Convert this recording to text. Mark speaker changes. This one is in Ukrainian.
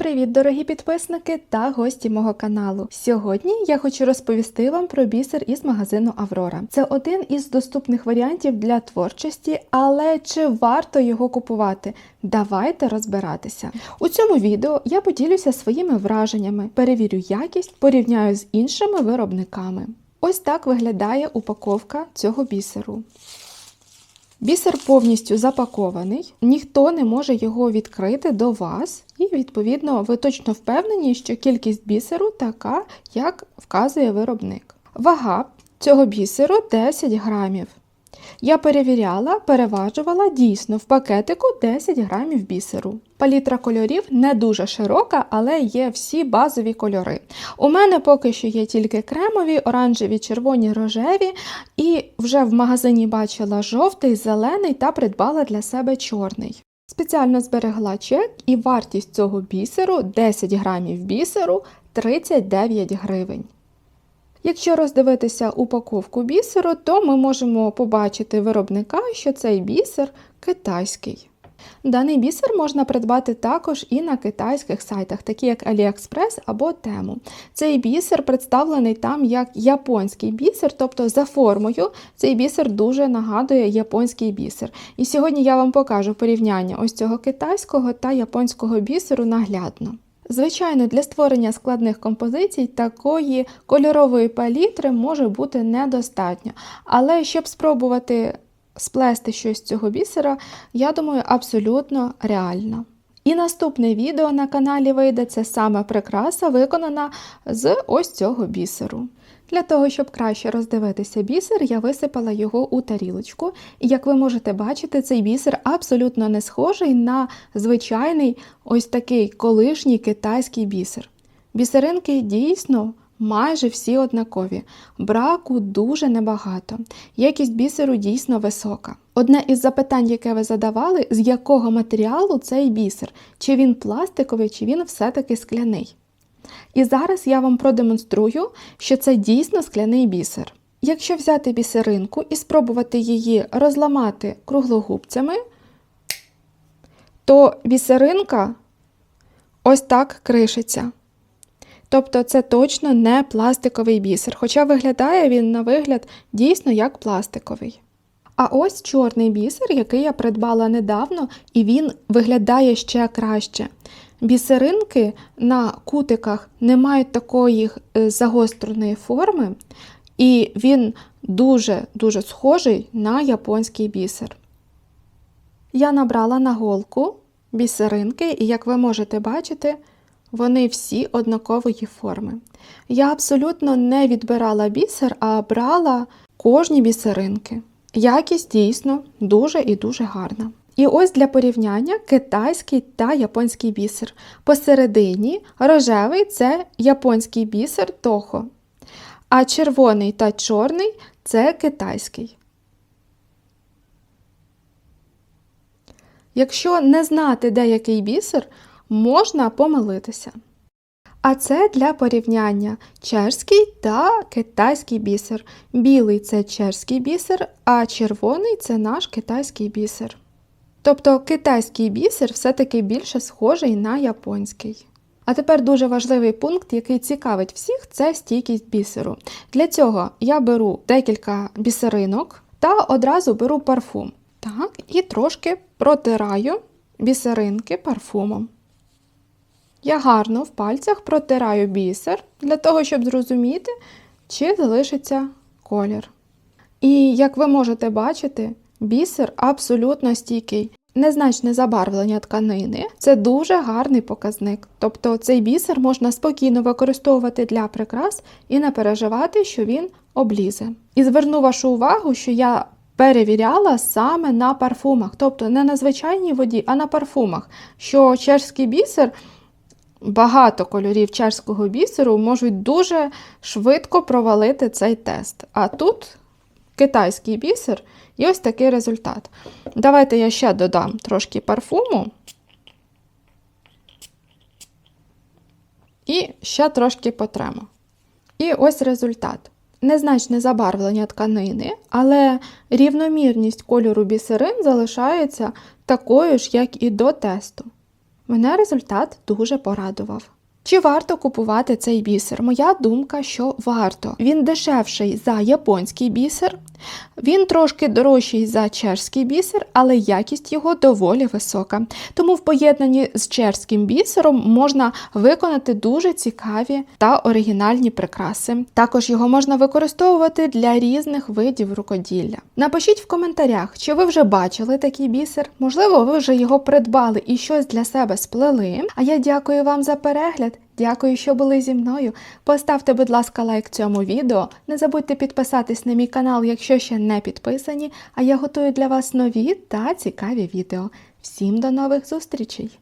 Speaker 1: Привіт, дорогі підписники та гості мого каналу. Сьогодні я хочу розповісти вам про бісер із магазину Аврора. Це один із доступних варіантів для творчості, але чи варто його купувати? Давайте розбиратися. У цьому відео я поділюся своїми враженнями, перевірю якість, порівняю з іншими виробниками. Ось так виглядає упаковка цього бісеру. Бісер повністю запакований, ніхто не може його відкрити до вас, і, відповідно, ви точно впевнені, що кількість бісеру така, як вказує виробник. Вага цього бісеру 10 грамів. Я перевіряла, переважувала дійсно в пакетику 10 грамів бісеру. Палітра кольорів не дуже широка, але є всі базові кольори. У мене поки що є тільки кремові, оранжеві, червоні, рожеві, і вже в магазині бачила жовтий, зелений та придбала для себе чорний. Спеціально зберегла чек і вартість цього бісеру 10 грамів бісеру 39 гривень. Якщо роздивитися упаковку бісеру, то ми можемо побачити виробника, що цей бісер китайський. Даний бісер можна придбати також і на китайських сайтах, такі як AliExpress або Temu. Цей бісер представлений там як японський бісер, тобто за формою цей бісер дуже нагадує японський бісер. І сьогодні я вам покажу порівняння ось цього китайського та японського бісеру наглядно. Звичайно, для створення складних композицій такої кольорової палітри може бути недостатньо. Але щоб спробувати сплести щось з цього бісера, я думаю, абсолютно реально. І наступне відео на каналі вийде це саме прикраса, виконана з ось цього бісеру. Для того, щоб краще роздивитися бісер, я висипала його у тарілочку. І як ви можете бачити, цей бісер абсолютно не схожий на звичайний ось такий колишній китайський бісер. Бісеринки дійсно майже всі однакові, браку дуже небагато. Якість бісеру дійсно висока. Одне із запитань, яке ви задавали, з якого матеріалу цей бісер, чи він пластиковий, чи він все-таки скляний. І зараз я вам продемонструю, що це дійсно скляний бісер. Якщо взяти бісеринку і спробувати її розламати круглогубцями, то бісеринка ось так кришиться. Тобто це точно не пластиковий бісер, хоча виглядає він на вигляд дійсно як пластиковий. А ось чорний бісер, який я придбала недавно, і він виглядає ще краще. Бісеринки на кутиках не мають такої е, загостреної форми, і він дуже-дуже схожий на японський бісер. Я набрала на голку бісеринки, і, як ви можете бачити, вони всі однакової форми. Я абсолютно не відбирала бісер, а брала кожні бісеринки. Якість дійсно дуже і дуже гарна. І ось для порівняння китайський та японський бісер. Посередині рожевий це японський бісер тохо, а червоний та чорний це китайський. Якщо не знати деякий бісер, можна помилитися. А це для порівняння чешський та китайський бісер. Білий це чешський бісер, а червоний це наш китайський бісер. Тобто китайський бісер все-таки більше схожий на японський. А тепер дуже важливий пункт, який цікавить всіх, це стійкість бісеру. Для цього я беру декілька бісеринок та одразу беру парфум. Так, І трошки протираю бісеринки парфумом. Я гарно в пальцях протираю бісер для того, щоб зрозуміти, чи залишиться колір. І як ви можете бачити, бісер абсолютно стійкий. Незначне забарвлення тканини це дуже гарний показник. Тобто цей бісер можна спокійно використовувати для прикрас і не переживати, що він облізе. І зверну вашу увагу, що я перевіряла саме на парфумах, тобто не на звичайній воді, а на парфумах. Що чешський бісер. Багато кольорів чешського бісеру можуть дуже швидко провалити цей тест. А тут китайський бісер і ось такий результат. Давайте я ще додам трошки парфуму. І ще трошки потремо. І ось результат. Незначне забарвлення тканини, але рівномірність кольору бісерин залишається такою ж, як і до тесту. Мене результат дуже порадував. Чи варто купувати цей бісер? Моя думка, що варто. Він дешевший за японський бісер, він трошки дорожчий за чешський бісер, але якість його доволі висока. Тому в поєднанні з чешським бісером можна виконати дуже цікаві та оригінальні прикраси. Також його можна використовувати для різних видів рукоділля. Напишіть в коментарях, чи ви вже бачили такий бісер, можливо, ви вже його придбали і щось для себе сплели. А я дякую вам за перегляд. Дякую, що були зі мною. Поставте, будь ласка, лайк цьому відео. Не забудьте підписатись на мій канал, якщо ще не підписані. А я готую для вас нові та цікаві відео. Всім до нових зустрічей!